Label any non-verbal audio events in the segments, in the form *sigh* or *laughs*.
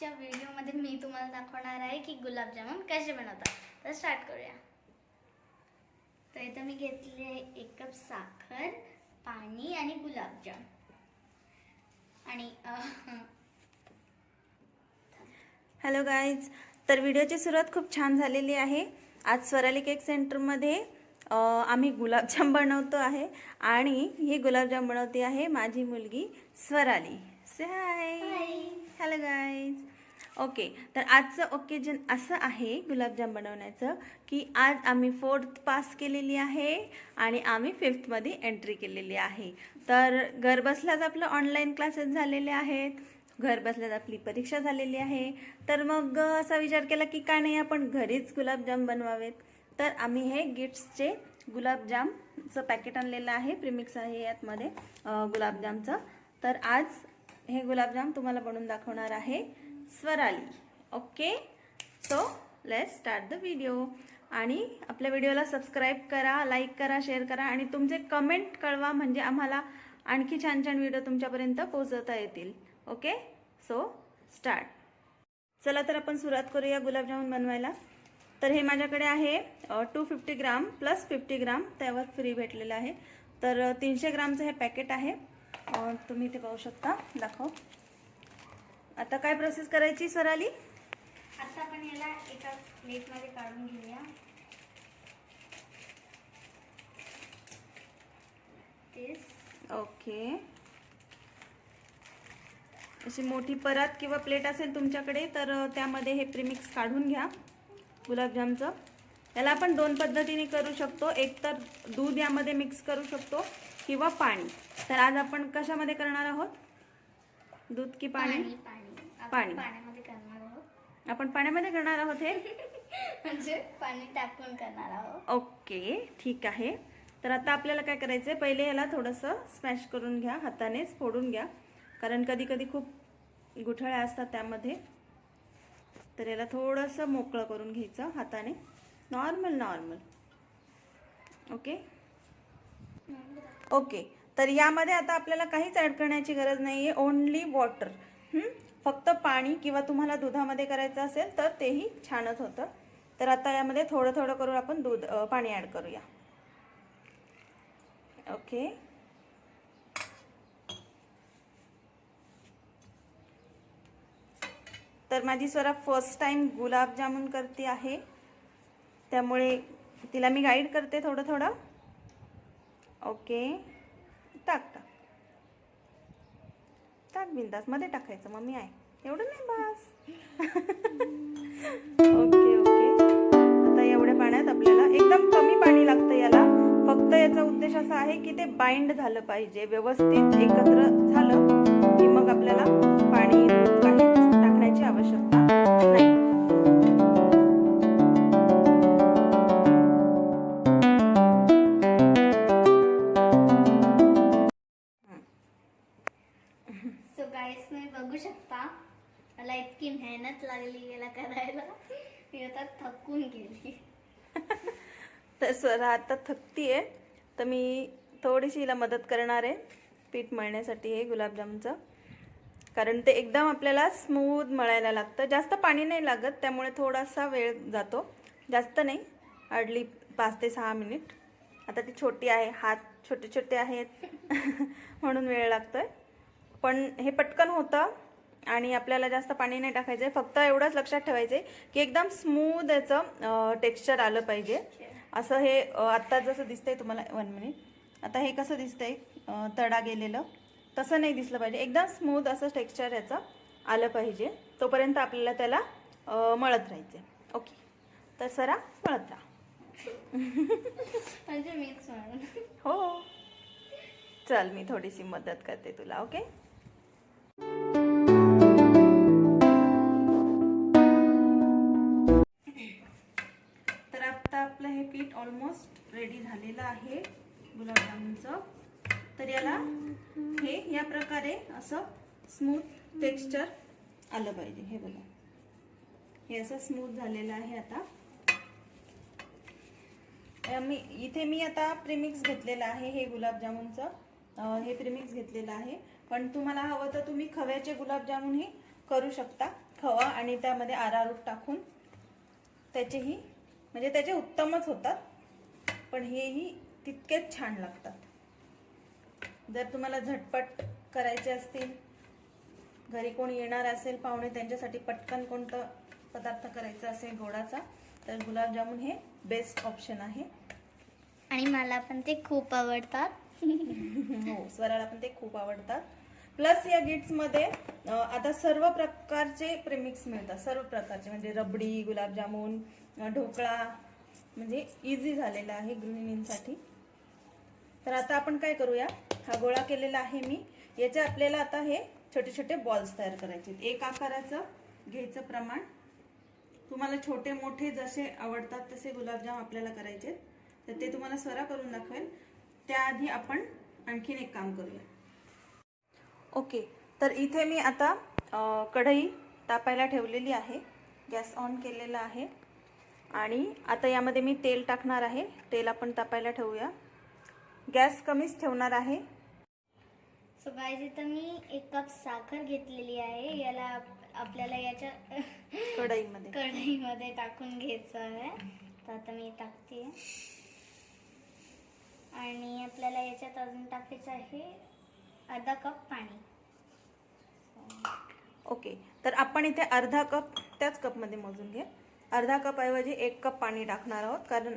आजच्या व्हिडिओमध्ये मी तुम्हाला दाखवणार आहे की गुलाबजामुन कसे बनवतात. तर स्टार्ट करूया. तर इथं मी घेतले आहे एक कप साखर पाणी आणि गुलाबजाम. आणि हॅलो गाईज तर व्हिडिओची सुरुवात खूप छान झालेली आहे. आज स्वराली केक सेंटरमध्ये आम्ही गुलाबजाम *laughs* बनवतो आहे. आणि ही गुलाबजाम बनवते आहे माझी मुलगी Swarali. Say hi. Hello guys okay तर आजचं ओकेजन असं आहे गुलाबजाम बनवण्याचं की आज आम्ही फोर्थ पास केलेली आहे आणि आम्ही फिफ्थमध्ये एंट्री केलेली आहे. तर घरबसल्याच आपलं ऑनलाईन क्लासेस झालेले आहेत घर बसल्यात आपली परीक्षा झालेली आहे. तर मग असा विचार केला की काय नाही आपण घरीच गुलाबजाम बनवावेत? तर आम्ही हे गिफ्ट्सचे गुलाबजामचं पॅकेट आणलेलं आहे प्रिमिक्स आहे यातमध्ये गुलाबजामचं. तर आज हे गुलाबजाम तुम्हाला बनवून दाखवणार आहे. Swarali. Okay so let start the video आणि आपल्या व्हिडिओला सबस्क्राईब करा लाईक करा शेअर करा आणि तुमचे कमेंट कळवा म्हणजे आम्हाला आणखी छान छान व्हिडिओ तुमच्यापर्यंत पोहोचवता येतील. ओके सो स्टार्ट चला तर आपण सुरुवात करूया गुलाबजामुन बनवायला. तर हे माझ्याकडे आहे two fifty gram plus fifty gram त्यावर फ्री भेटलेलं आहे. तर तीनशे ग्रामचं हे पॅकेट आहे. तुम्ही ते पाहू शकता. दाखव. आता काय प्रोसेस करायची स्वराली? आता आपण याला एका प्लेटमध्ये काढून घेऊया. ओके. अशी मोठी परात किंवा प्लेट असेल तुमच्याकडे तर त्यामध्ये हे प्रीमिक्स काढून घ्या गुलाबजामचं. याला आपण दोन पद्धतीने करू शकतो. एक तर दूध यामध्ये मिक्स करू शकतो किंवा पाणी. तर आज आपण कशामध्ये करणार आहोत? दूध की पाणी. पाणी. पाणी आपण पाणी. पाण्यामध्ये करणार आहोत. आपण पाण्यामध्ये करणार आहोत हे? *laughs* म्हणजे पाणी टाकून करणार आहोत. ओके ठीक आहे. तर आता आपल्याला काय करायचं आहे पहिले याला थोडंसं स्मॅश करून घ्या हातानेच फोडून घ्या. कारण कधी कधी खूप गुठळ्या असतात त्यामध्ये. तर याला थोडंसं मोकळं करून घ्यायचं हाताने. Normal normal. ओके? ओके. तर यामध्ये आता आपल्याला काहीच ॲड करण्याची गरज नाही आहे ओन्ली वॉटर. फक्त पाणी किंवा तुम्हाला दुधामध्ये करायचं असेल तर तेही छानच होतं. तर आता यामध्ये थोडं थोडं करून आपण दूध पाणी ॲड करूया. ओके. तर माझी स्वरा फर्स्ट टाइम गुलाबजामुन करते आहे. त्यामुळे तिला मी गाईड करते थोडं थोडं. ओके. टाक टाक. टाक बिंदासमध्ये टाकायचं. मम्मी आहे. एवढं नाही बस. *laughs* Okay okay. आता एवढ्या पाण्यात आपल्याला एकदम कमी पाणी लागतं याला. फक्त याचा उद्देश असा आहे की ते बाइंड झालं पाहिजे. व्यवस्थित एकत्र झालं की मग आपल्याला तर आता थकती आहे तर मी थोडीशी हिला मदत करणार आहे पीठ मळण्यासाठी हे गुलाबजामचं. कारण ते एकदम आपल्याला स्मूथ मळायला लागतं. जास्त पाणी नाही लागत त्यामुळे थोडासा वेळ जातो. जास्त नाही अडली पाच ते सहा मिनिट. आता ती छोटी आहे हात छोटे छोटे आहेत *laughs* म्हणून वेळ लागतोय. पण हे पटकन होतं आणि आपल्याला जास्त पाणी नाही टाकायचं आहे फक्त एवढंच लक्षात ठेवायचं आहे की एकदम स्मूथ याचं टेक्स्चर आलं पाहिजे. असं हे आत्ता जसं दिसतंय तुम्हाला वन मिनिट आता हे कसं दिसतंय? तडा गेलेलं. तसं नाही दिसलं पाहिजे. एकदम स्मूथ असं टेक्स्चर याचं आलं पाहिजे. तोपर्यंत आपल्याला त्याला मळत राहायचं ओके तर सरा मळत राहा. म्हणजे हो. चल मी थोडीशी मदत करते तुला ओके झालेलं आहे गुलाबजामुनचं. तर याला हे या प्रकारे असं स्मूथ टेक्स्चर आलं पाहिजे. हे बघा. हे असं स्मूथ झालेलं आहे आता. मी इथे मी आता प्रिमिक्स घेतलेलं आहे हे गुलाबजामुनचं. हे प्रिमिक्स घेतलेलं आहे. पण तुम्हाला हवं तर तुम्ही खव्याचे गुलाबजामुनही करू शकता. खवा आणि त्यामध्ये आरारूट टाकून त्याचेही म्हणजे त्याचे उत्तमच होतात. पण हेही तितकेच छान लागतात. जर तुम्हाला झटपट करायचे असतील घरी कोणी येणार असेल पाहुणे त्यांच्यासाठी पटकन कोणतं पदार्थ करायचा असेल गोडाचा तर गुलाबजामुन हे बेस्ट ऑप्शन आहे. आणि मला पण ते खूप आवडतात. हो स्वराला पण ते खूप आवडतात. प्लस या गिफ्ट्समध्ये अं, आता सर्व प्रकारचे प्रेमिक्स मिळतात. सर्व प्रकारचे म्हणजे रबडी गुलाबजामुन ढोकळा म्हणजे इझी झालेला आहे गृहिणींसाठी. तर आता आपण काय करूया? हा गोळा केलेला आहे मी. याचे आपल्याला आता हे छोटे छोटे बॉल्स तयार करायचे आहेत. एक आकाराचं घ्यायचं प्रमाण. तुम्हाला छोटे मोठे जसे आवडतात तसे गुलाबजाम आपल्याला करायचे आहेत. तर ते तुम्हाला स्वरा करून दाखवेल. त्याआधी आपण आणखीन एक काम करूया. ओके. तर इथे मी आता कढई तापायला ठेवलेली आहे. गॅस ऑन केलेला आहे. आणि आता यामध्ये मी तेल टाकणार आहे. तेल आपण तापायला ठेवूया. गॅस कमीच ठेवणार आहे. सो गाईज इथं मी एक कप साखर घेतलेली आहे. याला आप- आपल्याला याच्या कढईमध्ये. कढईमध्ये टाकून घ्यायचं आहे. तर आता मी टाकते. आणि आपल्याला याच्यात अजून टाकायचं आहे अर्धा कप पाणी. ओके. तर आपण इथे अर्धा कप त्याच कपमध्ये मोजून घे अर्धा कप ऐवजी एक कप पाणी टाकणार आहोत कारण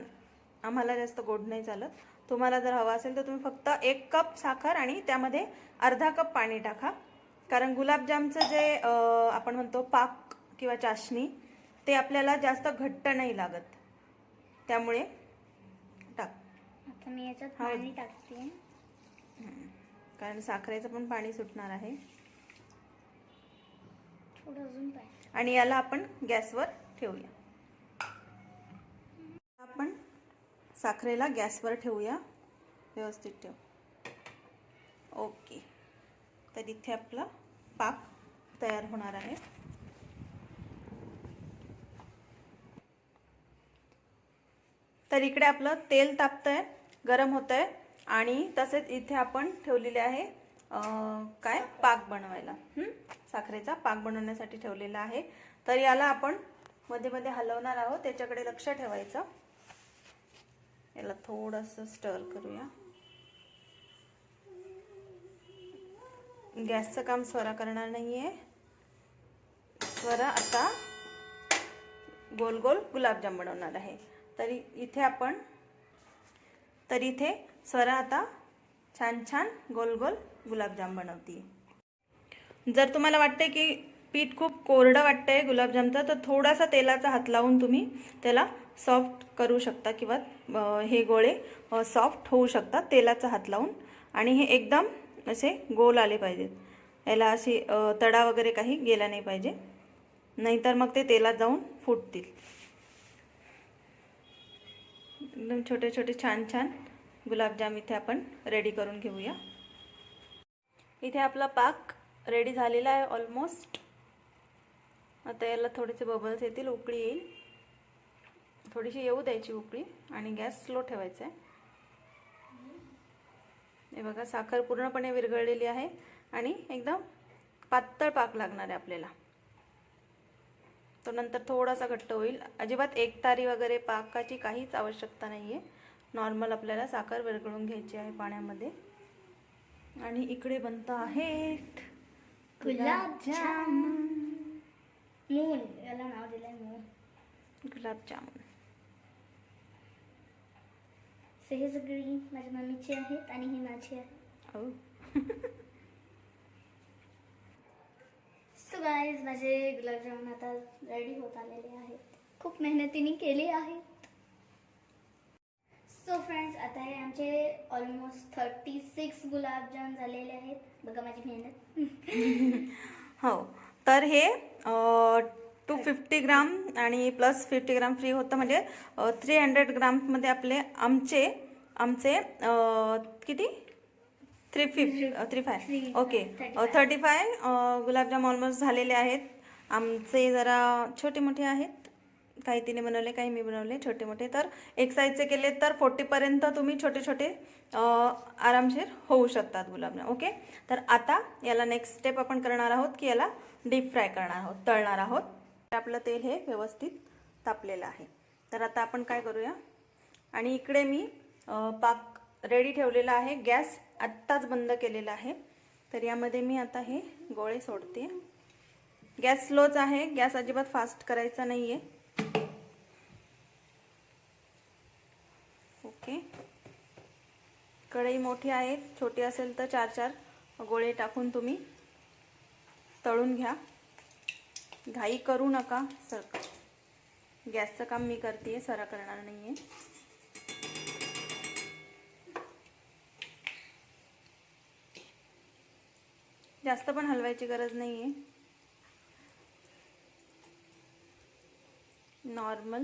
आम्हाला जास्त गोड नाही चालत. तुम्हाला जर हवा असेल तर तुम्ही फक्त एक कप साखर आणि त्यामध्ये अर्धा कप पाणी टाका. कारण गुलाबजामचं जे आपण म्हणतो पाक किंवा चाशणी ते आपल्याला जास्त घट्ट नाही लागत. त्यामुळे टाक. आता मी याच्यात. पाणी टाकते. कारण साखरेचं पण पाणी सुटणार आहे. आणि याला आपण गॅसवर ठेवूया. साखरेला गॅसवर ठेवूया. व्यवस्थित ठेव. ओके. तर इथे आपला पाक तयार होणार आहे. तर इकडे आपलं तेल तापतंय गरम होतंय आणि तसेच इथे आपण ठेवलेले आहे काय? पाक बनवायला. साखरेचा पाक बनवण्यासाठी ठेवलेला आहे. तर याला आपण मध्ये मध्ये हलवणार आहोत. त्याच्याकडे लक्ष ठेवायचं. याला थोडंसं स्टर करूया. गॅसचं काम स्वरा करणार नाही आहे स्वरा आता गोल गोल गुलाबजाम बनवणार आहे. तरी इथे आपण तर इथे स्वरा आता छान छान गोल गोल गुलाबजाम बनवते जर तुम्हाला वाटते की पीठ खूप कोरडं वाटतंय गुलाबजामचं तर थोडासा तेलाचा हात लावून तुम्ही त्याला सॉफ्ट करू शकता किंवा हे गोळे सॉफ्ट होऊ शकतात तेलाचा हात लावून. आणि हे एकदम असे गोल आले पाहिजेत. याला अशी तडा वगैरे काही गेला नाही पाहिजे. नाहीतर मग ते तेलात जाऊन फुटतील. एकदम छोटे छोटे छान छान गुलाबजाम इथे आपण रेडी करून घेऊया. इथे आपला पाक रेडी झालेला आहे ऑलमोस्ट आता याला थोडेसे बबल्स येतील उकळी येईल. थोडीशी येऊ द्यायची उकळी आणि गॅस स्लो ठेवायचा आहे. हे बघा साखर पूर्णपणे विरघळलेली आहे आणि एकदम पातळ पाक लागणार आहे आपल्याला. तो नंतर थोडासा घट्ट होईल. अजिबात एकतारी वगैरे पाकाची काहीच आवश्यकता नाही आहे नॉर्मल आपल्याला साखर विरघळून घ्यायची आहे पाण्यामध्ये. आणि इकडे बनत आहेत गुलाबजामुन. मून याला नाव दिलंय मून. गुलाबजामुन. सो हे सगळी माझ्या मम्मीची आहेत आणि ही माझी आहे हो सो गाईज माझे गुलाबजामुन आता रेडी होत आलेले आहेत. खूप मेहनतीने केले आहेत. सो फ्रेंड्स आता हे आमचे ऑलमोस्ट थर्टी सिक्स गुलाबजाम झालेले आहेत. बघा माझी मेहनत. हो तर हे टू फिफ्टी ग्राम आणि प्लस फिफ्टी ग्राम फ्री होतं. म्हणजे थ्री हंड्रेड ग्राममध्ये आपले आमचे आमचे किती? Three fifty three five okay. Thirty five gulab jam almost झालेले आहेत. आमचे जरा छोटे मोठे आहेत. काही तिने बनवले काही मी बनवले छोटे मोठे. तर एक साईजचे केले तर फोर्टीपर्यंत तुम्ही छोटे छोटे आरामशीर होऊ शकतात गुलाबजाम. ओके तर आता याला नेक्स्ट स्टेप आपण करणार आहोत की याला डीप फ्राय करणार आहोत तळणार आहोत. आपलं तेल हे व्यवस्थित तापलेलं आहे. तर आता आपण काय करूया? आणि इकडे मी पाक रेडी ठेवलेला आहे. गॅस आत्ताच बंद केलेला आहे. तर यामध्ये मी आता हे गोळे सोडते. गॅस स्लोच आहे. गॅस अजिबात फास्ट करायचा नाही आहे ओके कढई मोठी आहे. छोटी असेल तर चार चार गोळे टाकून तुम्ही तळून घ्या. घाई करू नका सर. गॅसचं काम मी करते सरा करणार नाही आहे जास्त पण हलवायची गरज नाही आहे नॉर्मल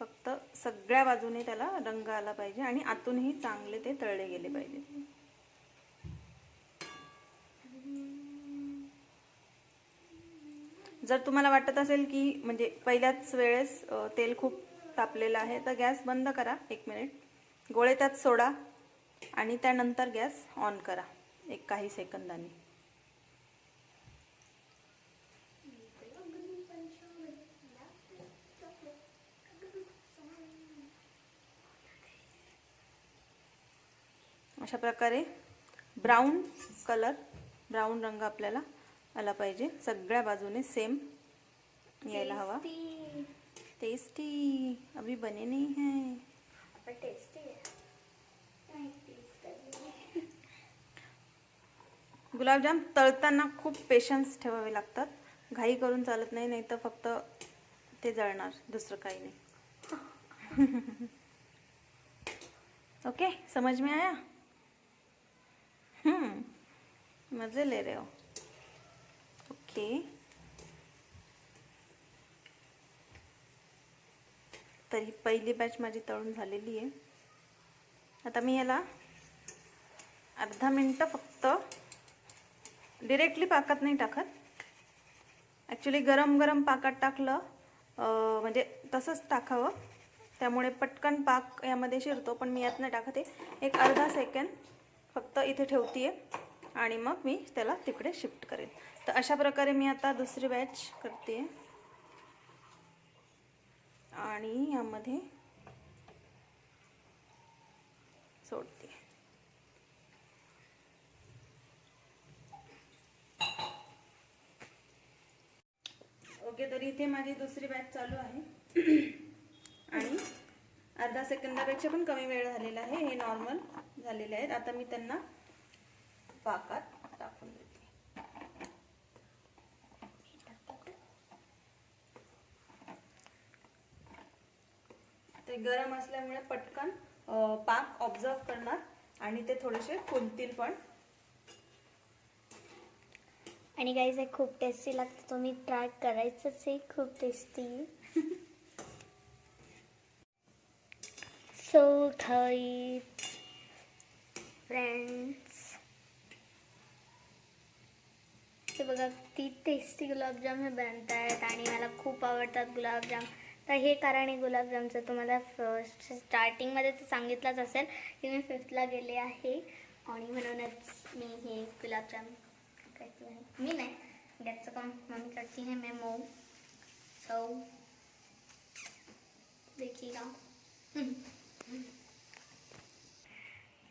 फक्त सगळ्या बाजूने त्याला रंग आला पाहिजे आणि आतूनही चांगले ते तळले गेले पाहिजे. जर तुम्हाला वाटत असेल की म्हणजे पहिल्याच वेळेस तेल खूप तापलेलं आहे तर गॅस बंद करा एक मिनिट. गोळे त्यात सोडा. आणि त्यानंतर गॅस ऑन करा एक काही सेकंदांनी. अशा प्रकारे ब्राऊन कलर ब्राऊन रंग आपल्याला आला पाहिजे. सगळ्या बाजूने सेम यायला हवा. टेस्टी अभी बने नहीं है. टेस्टी आहे नाही, taste करते. गुलाबजाम तळताना खूप पेशन्स ठेवावे लागतात. घाई करून चालत नाही नाही तर फक्त ते जळणार दुसरं काही नाही. *laughs* ओके समज में आया? मजे ले रहे हो. ओके तर ही पहिली बॅच माझी तळून झालेली आहे. आता मी याला अर्धा मिनटं फक्त डिरेक्टली पाकात नाही टाकत. ॲक्च्युली गरम गरम पाकात टाकलं म्हणजे तसंच टाकावं. त्यामुळे पटकन पाक यामध्ये शिरतो पण मी यात नाही टाकते. एक अर्धा सेकंड फक्त इथे ठेवते आणि मग मी त्याला तिकडे शिफ्ट करेन. तर अशा प्रकारे मी आता दुसरी बॅच करते आणि यामध्ये सोडते ओके तर इथे माझी दुसरी बॅच चालू आहे. आणि अर्धा सेकंदापेक्षा पण कमी वेळ झालेला आहे. हे नॉर्मल झालेले आहेत. आता मी त्यांना पाकात टाकून देते. ते गरम असल्यामुळे पटकन पाक ऑब्झर्व करणार आणि ते थोडेसे फुलतील पण. आणि गाईज हे खूप टेस्टी लागतं. तुम्ही ट्राय करायचंच आहे. खूप टेस्टी सो खाई फ्रेंड्स ते बघा किती टेस्टी गुलाबजाम हे बनत आहेत आणि मला खूप आवडतात गुलाबजाम. तर हे कारण आहे गुलाबजामचं. तुम्हाला फर्स्ट स्टार्टिंगमध्ये तर सांगितलंच असेल की मी फिफ्थला गेले आहे. आणि म्हणूनच मी हे गुलाबजाम करती है मी नाही. गॅसचं कम मम्मी करती है. मैं मऊ सो देखिएगा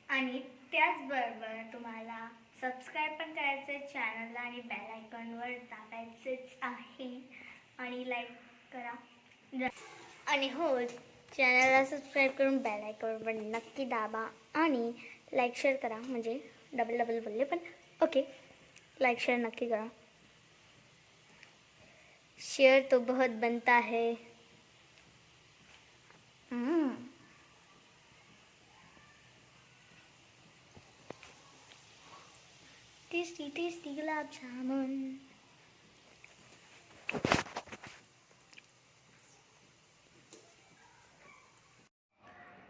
आणि त्याचबरोबर तुम्हाला सबस्क्राईब पण करायचं आहे चॅनलला आणि बेल आयकॉनवर दाबायचेच आहे. आणि लाईक करा. आणि हो चॅनलला सबस्क्राईब करून बेल आयकॉनवर नक्की दाबा. आणि लाईक शेअर करा. म्हणजे डबल डबल बोलले पण. ओके लाइक, शेयर नक्की करा शेयर तो बहुत बनता है। हम्म. Tasty tasty gulab jamun.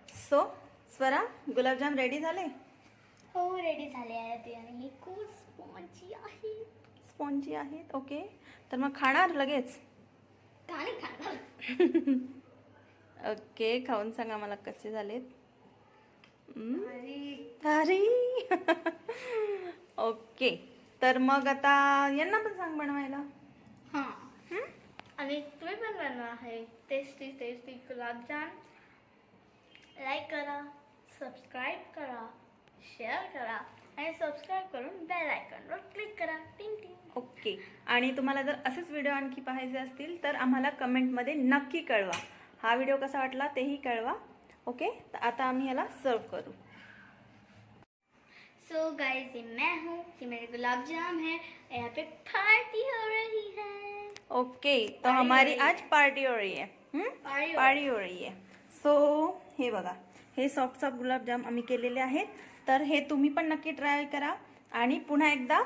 So Swara gulab jam ready झाले? हो रेडी झाले आहे ते आणि हे खूप स्पॉन्जी आहे स्पॉन्जी आहेत ओके तर मग खाणार लगेच? का नाही खाणार. ओके खाऊन सांगा मला कसे झालेत. अरे ओके *laughs* तर मग आता यांना पण सांग बनवायला. हां? आणि तुम्ही पण बनवा आहे टेस्टी टेस्टी गुलाबजाम. लाईक करा सबस्क्राईब करा. शेअर करा आणि सबस्क्राईब करून बेल आयकॉनवर क्लिक करा. टिंग टिंग ओके आणि तुम्हाला जर असेच व्हिडिओ आणखी पाहायचे असतील तर आम्हाला कमेंटमध्ये नक्की कळवा. हा व्हिडिओ कसा वाटला तेही कळवा. ओके तर आता आम्ही याला सर्व करू. सो गाइस ये मैं हूँ ये मेरे गुलाब जाम है यहाँ पे पार्टी हो रही है। ओके तो हमारी हो रही आज पार्टी हो रही है। हम्म? पार्टी हो हो। रही आहे सो हे बघा हे सॉफ्ट सॉफ्ट गुलाबजाम आम्ही केलेले आहेत. तर हे तुम्ही पण नक्की ट्राय करा. आणि पुन्हा एकदा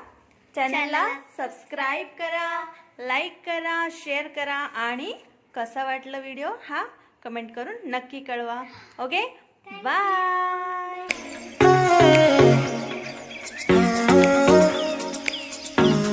चॅनलला सबस्क्राईब करा लाईक करा शेअर करा आणि कसा वाटलं व्हिडिओ हा कमेंट करून नक्की कळवा. ओके? बाय!